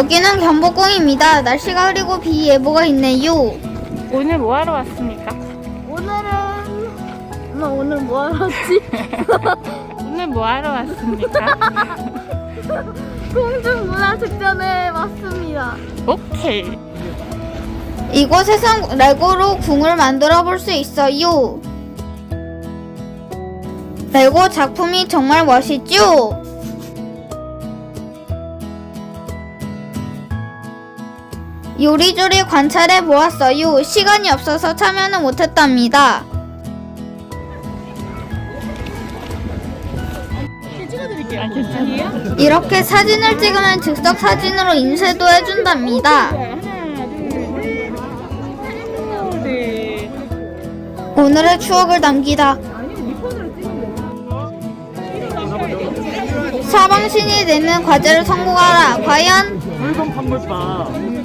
여기는 경복궁입니다. 날씨가 흐리고 비 예보가 있네요. 오늘 뭐 하러 왔습니까? 오늘은 나 오늘 뭐 하러 왔지? 오늘 뭐 하러 왔습니까? 공중문화축전에 왔습니다. 오케이. 이곳에선 레고로 궁을 만들어 볼 수 있어요. 레고 작품이 정말 멋있죠? 요리조리 관찰해 보았어요. 시간이 없어서 참여는 못했답니다. 이렇게 사진을 찍으면 즉석 사진으로 인쇄도 해준답니다. 오늘의 추억을 남기다. 사방신이 내는 과제를 성공하라. 과연 붉은 판물빵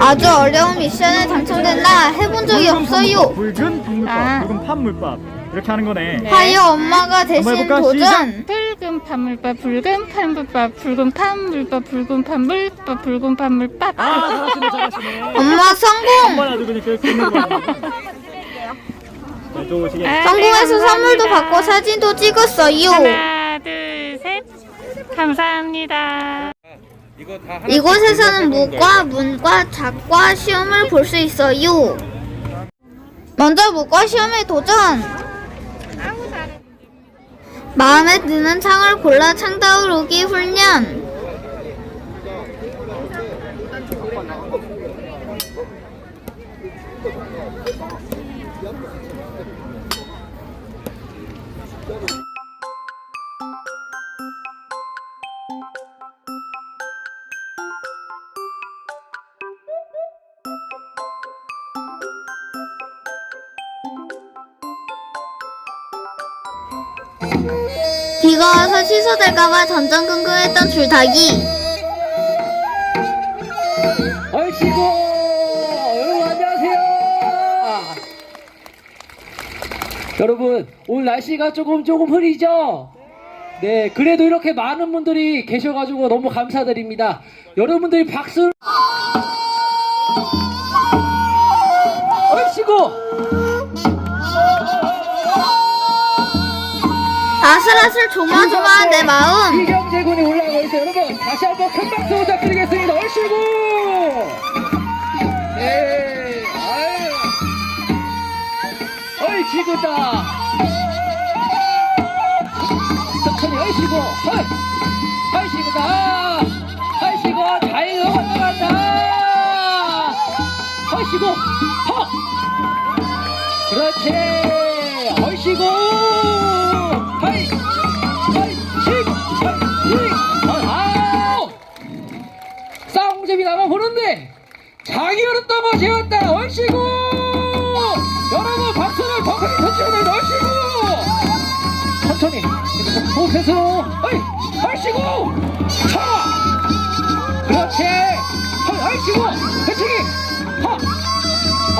아주 어려운 미션에 당첨된다. 해본 적이 없어요. 붉은 판물빵 아. 붉은 판물빵 이렇게 하는 거네 네. 하여 엄마가 대신 해볼까? 도전. 붉은 판물밥, 붉은 판물밥, 붉은 판물밥, 붉은 판물밥, 붉은 판물밥. 아 잘하시네 잘하시네 엄마 성공. 거야 좋으시게 아, 성공해서 네, 선물도 감사합니다. 받고 사진도 찍었어요. 하나, 둘, 셋. 감사합니다. 이곳에서는 무과, 문과, 작과 시험을 볼 수 있어요. 먼저 무과 시험에 도전. 마음에 드는 창을 골라 창 다루기 훈련. 비가 와서 취소될까봐 전전긍긍했던 줄타기. 얼씨구 여러분 안녕하세요. 여러분 오늘 날씨가 조금 조금 흐리죠? 네 그래도 이렇게 많은 분들이 계셔가지고 너무 감사드립니다. 여러분들이 박수 얼씨구 아슬아슬 조마조마한 내 마음. 이경재 군이 올라가고 있어요. 여러분 다시 한번 큰 박수 부탁드리겠습니다. 얼씨구! 네 아유. 얼씨구다. 천천히 얼씨구. 헐. 얼씨구다. 얼씨구 잘 넘어간다. 얼씨구 허. 그렇지 자기 어렸다고 재웠다 얼씨구! 여러분 박수를 더 크게 돼 얼씨구! 천천히. 호흡해서 어이 얼씨구! 차! 그렇지. 헐 얼씨구! 그치기 하!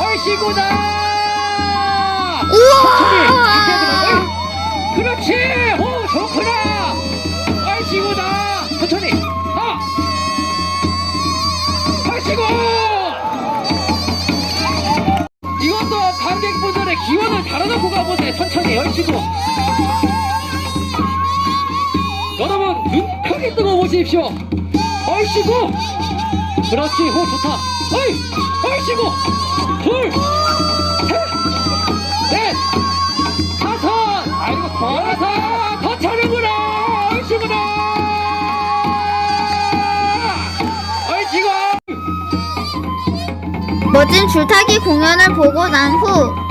얼씨구다! 천천히. 그렇지 기원을 달아놓고 가보세요 천천히 얼씨구 여러분 눈 크게 뜨고 보십시오. 얼씨구! 그렇지 호 좋다. 어이 얼씨구! 둘셋 넷 다섯! 아이고 더 여섯 더 차는구나. 얼씨구나 얼씨구! 멋진 줄타기 공연을 보고 난 후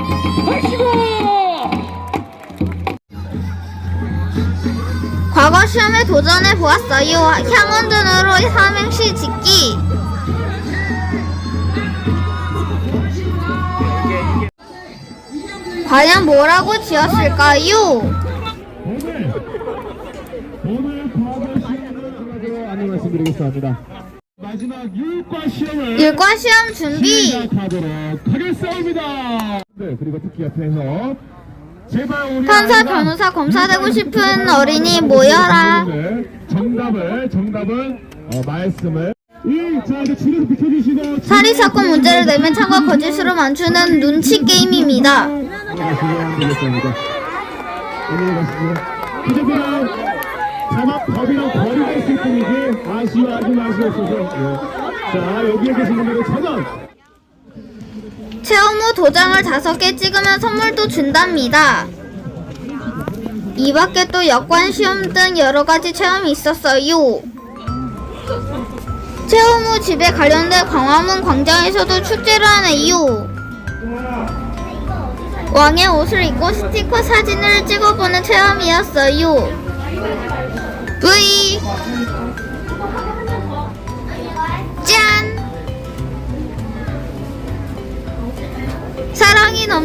과거 시험에 도전해 보았어요. 향원전으로 삼행시 짓기. 과연 뭐라고 지었을까요? 오늘 오늘 과거 시험을 안내 말씀드리겠습니다. 마지막 유과 시험을 일과 시험 준비. 시작하도록 하겠습니다. 네, 그리고 특히 옆에서 판사, 변호사, 검사 되고 싶은 어린이 모여라. 정답을 정답은 어, 말씀을. 사리 사건 문제를 내면 참과 거짓으로 맞추는 눈치 게임입니다. 법이랑 거리가 있을 뿐이지 아쉬워하지 마시옵소서. 자, 여기에 계신 분들은 천원. 체험 후 도장을 다섯 개 찍으면 선물도 준답니다. 이 밖에 또 여권 시험 등 여러 가지 체험이 있었어요. 체험 후 집에 관련된 광화문 광장에서도 축제를 하네요. 왕의 옷을 입고 스티커 사진을 찍어보는 체험이었어요. 짠!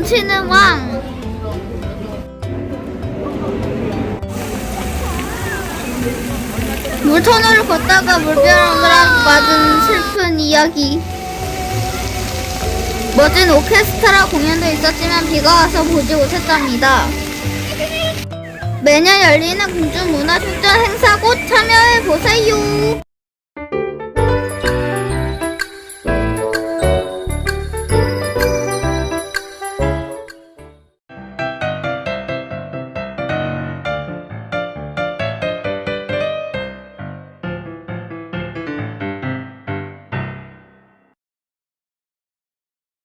넘치는 왕. 물터널을 걷다가 물벼락을 맞은 슬픈 이야기. 멋진 오케스트라 공연도 있었지만 비가 와서 보지 못했답니다. 매년 열리는 공주문화축제 행사 곧 참여해 보세요.